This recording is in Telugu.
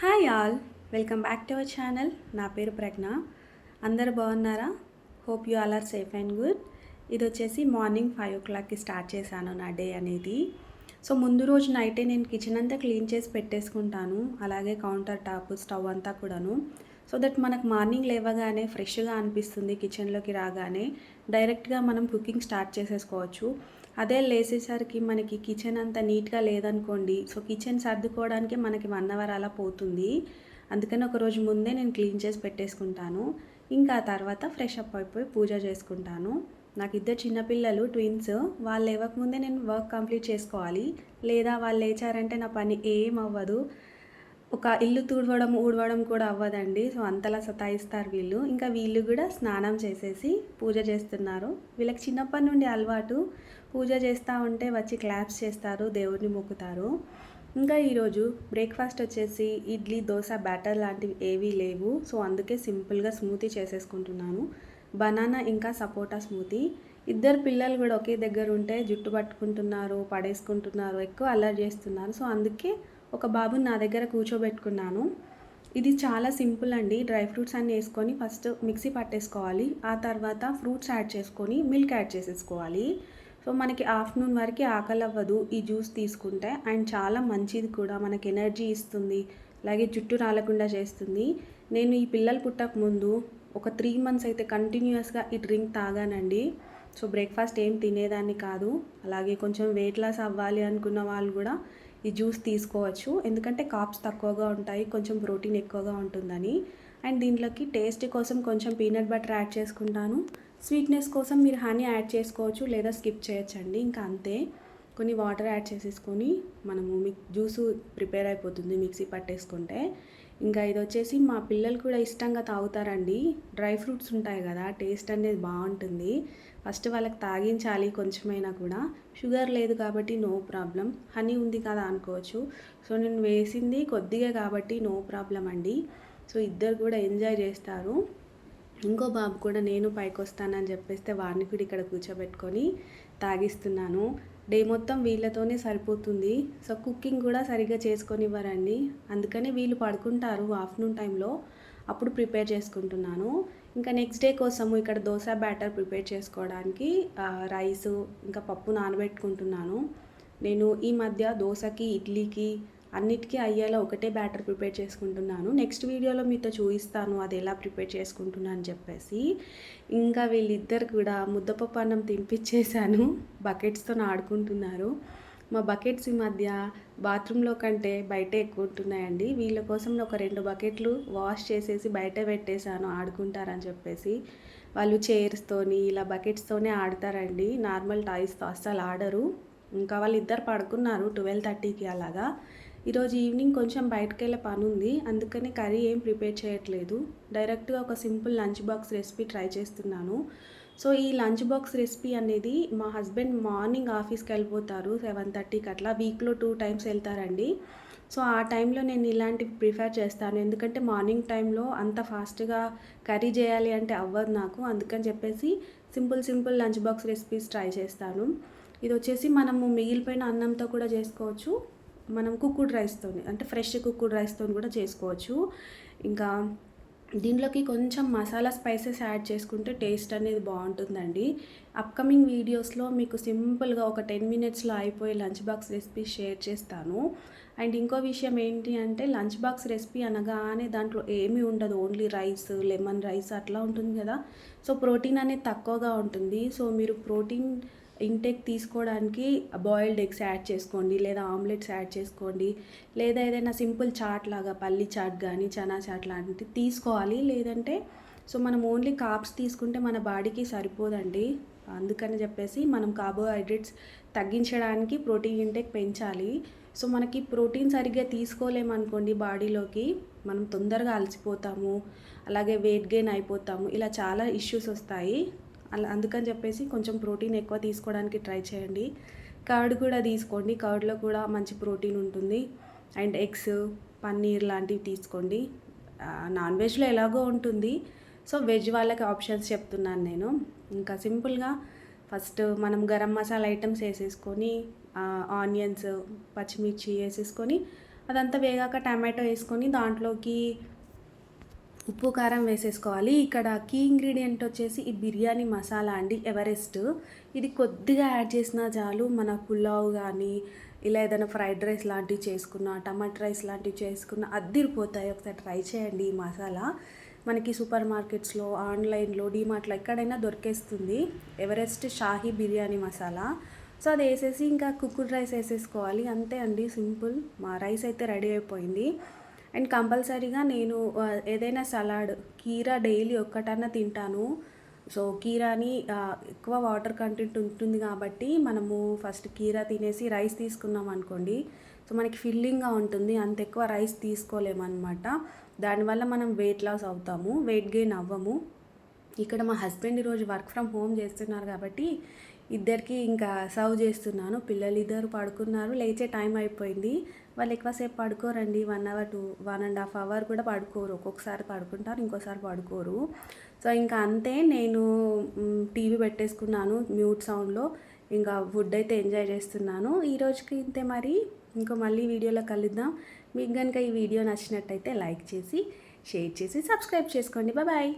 Hi all welcome back to our channel. నా పేరు ప్రజ్ఞ. అందరు బాగున్నారా? Hope you all are safe and good. ఇది వచ్చేసి మార్నింగ్ ఫైవ్ ఓ క్లాక్కి స్టార్ట్ చేశాను నా డే అనేది. సో ముందు రోజు నైటే నేను కిచెన్ అంతా క్లీన్ చేసి పెట్టేసుకుంటాను. అలాగే కౌంటర్ టాప్ స్టవ్ అంతా కూడాను. సో దట్ మనకు మార్నింగ్ లేవగానే ఫ్రెష్గా అనిపిస్తుంది కిచెన్లోకి రాగానే. డైరెక్ట్గా మనం కుకింగ్ స్టార్ట్ చేసేసుకోవచ్చు. అదే లేసేసరికి మనకి కిచెన్ అంతా నీట్గా లేదనుకోండి సో కిచెన్ సర్దుకోవడానికి మనకి వన్ అవర్ అలా పోతుంది. అందుకని ఒక రోజు ముందే నేను క్లీన్ చేసి పెట్టేసుకుంటాను. ఇంకా తర్వాత ఫ్రెష్ అప్ అయిపోయి పూజ చేసుకుంటాను. నాకు ఇద్దరు చిన్నపిల్లలు ట్విన్స్. వాళ్ళు లేవకముందే నేను వర్క్ కంప్లీట్ చేసుకోవాలి. లేదా వాళ్ళు లేచారంటే నా పని ఏం అవ్వదు. ఒక ఇల్లు తుడవడం ఊడవడం కూడా అవ్వదండి. సో అంతలా సతాయిస్తారు వీళ్ళు. ఇంకా వీళ్ళు కూడా స్నానం చేసేసి పూజ చేస్తున్నారు. వీళ్ళకి చిన్నప్పటి నుండి అలవాటు పూజ చేస్తూ ఉంటే వచ్చి క్లాప్స్ చేస్తారు దేవుడిని మొక్కుతారు. ఇంకా ఈరోజు బ్రేక్ఫాస్ట్ వచ్చేసి ఇడ్లీ దోశ బ్యాటర్ లాంటివి ఏవీ లేవు. సో అందుకే సింపుల్గా స్మూతీ చేసేసుకుంటున్నాను. బనానా ఇంకా సపోటా స్మూతీ. ఇద్దరు పిల్లలు కూడా ఒకే దగ్గర ఉంటే జుట్టు పట్టుకుంటున్నారు పడేసుకుంటున్నారు ఎక్కువ అల్లరి చేస్తున్నారు. సో అందుకే ఒక బాబుని నా దగ్గర కూర్చోబెట్టుకున్నాను. ఇది చాలా సింపుల్ అండి. డ్రై ఫ్రూట్స్ అన్నీ వేసుకొని ఫస్ట్ మిక్సీ పట్టేసుకోవాలి. ఆ తర్వాత ఫ్రూట్స్ యాడ్ చేసుకొని మిల్క్ యాడ్ చేసేసుకోవాలి. సో మనకి ఆఫ్టర్నూన్ వరకు ఆకలి అవ్వదు ఈ జ్యూస్ తీసుకుంటే. అండ్ చాలా మంచిది కూడా. మనకి ఎనర్జీ ఇస్తుంది. అలాగే జుట్టు రాలకుండా చేస్తుంది. నేను ఈ పిల్లలు పుట్టక ముందు ఒక త్రీ మంత్స్ అయితే కంటిన్యూస్గా ఈ డ్రింక్ తాగానండి. సో బ్రేక్ఫాస్ట్ ఏం తినేదాన్ని కాదు. అలాగే కొంచెం వెయిట్ లాస్ అవ్వాలి అనుకున్న వాళ్ళు కూడా ఈ జ్యూస్ తీసుకోవచ్చు. ఎందుకంటే కాప్స్ తక్కువగా ఉంటాయి కొంచెం ప్రోటీన్ ఎక్కువగా ఉంటుందని. అండ్ దీంట్లోకి టేస్ట్ కోసం కొంచెం పీనట్ బటర్ యాడ్ చేసుకుంటాను. స్వీట్నెస్ కోసం మీరు హనీ యాడ్ చేసుకోవచ్చు లేదా స్కిప్ చేయొచ్చండి. ఇంకా అంతే. కొన్ని వాటర్ యాడ్ చేసేసుకొని మనము మిక్ జ్యూసు ప్రిపేర్ అయిపోతుంది మిక్సీ పట్టేసుకుంటే. ఇంకా ఇది వచ్చేసి మా పిల్లలు కూడా ఇష్టంగా తాగుతారండి. డ్రై ఫ్రూట్స్ ఉంటాయి కదా టేస్ట్ అనేది బాగుంటుంది. ఫస్ట్ వాళ్ళకి తాగించాలి కొంచెమైనా కూడా. షుగర్ లేదు కాబట్టి నో ప్రాబ్లం. హనీ ఉంది కదా అనుకోవచ్చు. సో నేను వేసింది కొద్దిగా కాబట్టి నో ప్రాబ్లం అండి. సో ఇద్దరు కూడా ఎంజాయ్ చేస్తారు. ఇంకో బాబు కూడా నేను పైకి వస్తానని చెప్పేస్తే వారిని కూడా ఇక్కడ కూర్చోబెట్టుకొని తాగిస్తున్నాను. డే మొత్తం వీళ్ళతోనే సరిపోతుంది. సో కుకింగ్ కూడా సరిగ్గా చేసుకొనివ్వరండి. అందుకనే వీళ్ళు పడుకుంటారు ఆఫ్టర్నూన్ టైంలో. అప్పుడు ప్రిపేర్ చేసుకుంటున్నాను. ఇంకా నెక్స్ట్ డే కోసము ఇక్కడ దోశ బ్యాటర్ ప్రిపేర్ చేసుకోవడానికి రైస్ ఇంకా పప్పు నానబెట్టుకుంటున్నాను. నేను ఈ మధ్య దోశకి ఇడ్లీకి అన్నిటికీ అయ్యేలా ఒకటే బ్యాటర్ ప్రిపేర్ చేసుకుంటున్నాను. నెక్స్ట్ వీడియోలో మీతో చూపిస్తాను అది ఎలా ప్రిపేర్ చేసుకుంటున్నాను అని చెప్పేసి. ఇంకా వీళ్ళిద్దరు కూడా ముద్దపప్పు అన్నం తినిపించేశాను. బకెట్స్తో ఆడుకుంటున్నారు మా బకెట్స్ ఈ మధ్య బాత్రూంలో కంటే బయటే ఎక్కువ ఉంటున్నాయండి. వీళ్ళ కోసం ఒక రెండు బకెట్లు వాష్ చేసేసి బయట పెట్టేశాను ఆడుకుంటారని చెప్పేసి. వాళ్ళు చైర్స్తోని ఇలా బకెట్స్తోనే ఆడతారండి. నార్మల్ టాయ్స్తో అస్సలు ఆడరు. ఇంకా వాళ్ళు ఇద్దరు పడుకున్నారు ట్వెల్వ్ థర్టీకి అలాగా. ఈరోజు ఈవినింగ్ కొంచెం బయటకు వెళ్ళే పని ఉంది అందుకని కర్రీ ఏం ప్రిపేర్ చేయట్లేదు. డైరెక్ట్గా ఒక simple lunch box recipe try చేస్తున్నాను. సో ఈ లంచ్ బాక్స్ రెసిపీ అనేది మా హస్బెండ్ మార్నింగ్ ఆఫీస్కి వెళ్ళిపోతారు. సెవెన్ థర్టీకి అట్లా. వీక్లో టూ టైమ్స్ వెళ్తారండి. సో ఆ టైంలో నేను ఇలాంటివి ప్రిఫర్ చేస్తాను. ఎందుకంటే మార్నింగ్ టైంలో అంత ఫాస్ట్గా కర్రీ చేయాలి అంటే అవ్వదు నాకు. అందుకని చెప్పేసి simple simple lunch box recipes try చేస్తాను. ఇది వచ్చేసి మనము మిగిలిపోయిన అన్నంతో కూడా చేసుకోవచ్చు. మనం కుక్కుడ్ రైస్తో అంటే ఫ్రెష్ కుక్కుడ్ రైస్తో కూడా చేసుకోవచ్చు. ఇంకా దీంట్లోకి కొంచెం మసాలా స్పైసెస్ యాడ్ చేసుకుంటే టేస్ట్ అనేది బాగుంటుందండి. అప్కమింగ్ వీడియోస్లో మీకు సింపుల్గా ఒక టెన్ మినిట్స్లో అయిపోయే లంచ్ బాక్స్ రెసిపీ షేర్ చేస్తాను. అండ్ ఇంకో విషయం ఏంటి అంటే లంచ్ బాక్స్ రెసిపీ అనగానే దాంట్లో ఏమీ ఉండదు. ఓన్లీ రైస్ లెమన్ రైస్ అట్లా ఉంటుంది కదా. సో ప్రోటీన్ అనేది తక్కువగా ఉంటుంది. సో మీరు ప్రోటీన్ ఇంటేక్ తీసుకోవడానికి బాయిల్డ్ ఎగ్స్ యాడ్ చేసుకోండి లేదా ఆమ్లెట్స్ యాడ్ చేసుకోండి లేదా ఏదైనా సింపుల్ చాట్ లాగా పల్లి చాట్ కానీ చనా చాట్ లాంటివి తీసుకోవాలి. లేదంటే సో మనం ఓన్లీ కాప్స్ తీసుకుంటే మన బాడీకి సరిపోదండి. అందుకని చెప్పేసి మనం కార్బోహైడ్రేట్స్ తగ్గించడానికి ప్రోటీన్ ఇంటేక్ పెంచాలి. సో మనకి ప్రోటీన్ సరిగ్గా తీసుకోలేమనుకోండి బాడీలోకి మనం తొందరగా అలసిపోతాము అలాగే వెయిట్ గెయిన్ అయిపోతాము ఇలా చాలా ఇష్యూస్ వస్తాయి. అలా అందుకని చెప్పేసి కొంచెం ప్రోటీన్ ఎక్కువ తీసుకోవడానికి ట్రై చేయండి. కర్డ్ కూడా తీసుకోండి. కర్డ్లో కూడా మంచి ప్రోటీన్ ఉంటుంది. అండ్ ఎగ్స్ పన్నీర్ లాంటివి తీసుకోండి. నాన్ వెజ్లో ఎలాగో ఉంటుంది. సో వెజ్ వాళ్ళకి ఆప్షన్స్ చెప్తున్నాను నేను. ఇంకా సింపుల్గా ఫస్ట్ మనం గరం మసాలా ఐటమ్స్ వేసేసుకొని ఆనియన్స్ పచ్చిమిర్చి వేసేసుకొని అదంతా వేగాక టమాటో వేసుకొని దాంట్లోకి ఉప్పు కారం వేసేసుకోవాలి. ఇక్కడ కీ ఇంగ్రీడియంట్ వచ్చేసి ఈ బిర్యానీ మసాలా అండి ఎవరెస్ట్. ఇది కొద్దిగా యాడ్ చేసినా చాలు మన పులావ్ కానీ ఇలా ఏదైనా ఫ్రైడ్ రైస్ లాంటివి చేసుకున్న టమాటా రైస్ లాంటివి చేసుకున్న అద్దిరిపోతాయి. ఒకసారి ట్రై చేయండి ఈ మసాలా. మనకి సూపర్ మార్కెట్స్లో ఆన్లైన్లో డీమార్ట్లో ఎక్కడైనా దొరికేస్తుంది. ఎవరెస్ట్ షాహీ బిర్యానీ మసాలా. సో అది వేసేసి ఇంకా కుక్కుడ్ రైస్ వేసేసుకోవాలి. అంతే అండి సింపుల్. మా రైస్ అయితే రెడీ అయిపోయింది. అండ్ కంపల్సరీగా నేను ఏదైనా సలాడ్ కీరా డైలీ ఒక్కటన్నా తింటాను. సో కీరాని ఎక్కువ వాటర్ కంటెంట్ ఉంటుంది కాబట్టి మనము ఫస్ట్ కీరా తినేసి రైస్ తీసుకున్నాం అనుకోండి. సో మనకి ఫిల్లింగ్గా ఉంటుంది. అంత ఎక్కువ రైస్ తీసుకోలేమన్నమాట. దానివల్ల మనం వెయిట్ లాస్ అవుతాము. వెయిట్ గెయిన్ అవ్వము. ఇక్కడ మా హస్బెండ్ ఈరోజు వర్క్ ఫ్రమ్ హోమ్ చేస్తున్నారు కాబట్టి ఇద్దరికి ఇంకా సర్వ్ చేస్తున్నాను. పిల్లలు ఇద్దరు పడుకున్నారు. లేచే టైం అయిపోయింది. వాళ్ళు ఎక్కువసేపు పడుకోరండి. One hour to one and half hour కూడా పడుకోరు. ఒక్కొక్కసారి పడుకుంటారు ఇంకోసారి పడుకోరు. సో ఇంకా అంతే నేను టీవీ పెట్టేసుకున్నాను మ్యూట్ సౌండ్లో. ఇంకా ఫుడ్ అయితే ఎంజాయ్ చేస్తున్నాను. ఈ రోజుకి ఇంతే మరి. ఇంకో మళ్ళీ వీడియోలో కలుద్దాం. మీకు కనుక ఈ వీడియో నచ్చినట్టయితే లైక్ చేసి షేర్ చేసి సబ్స్క్రైబ్ చేసుకోండి. బాయ్.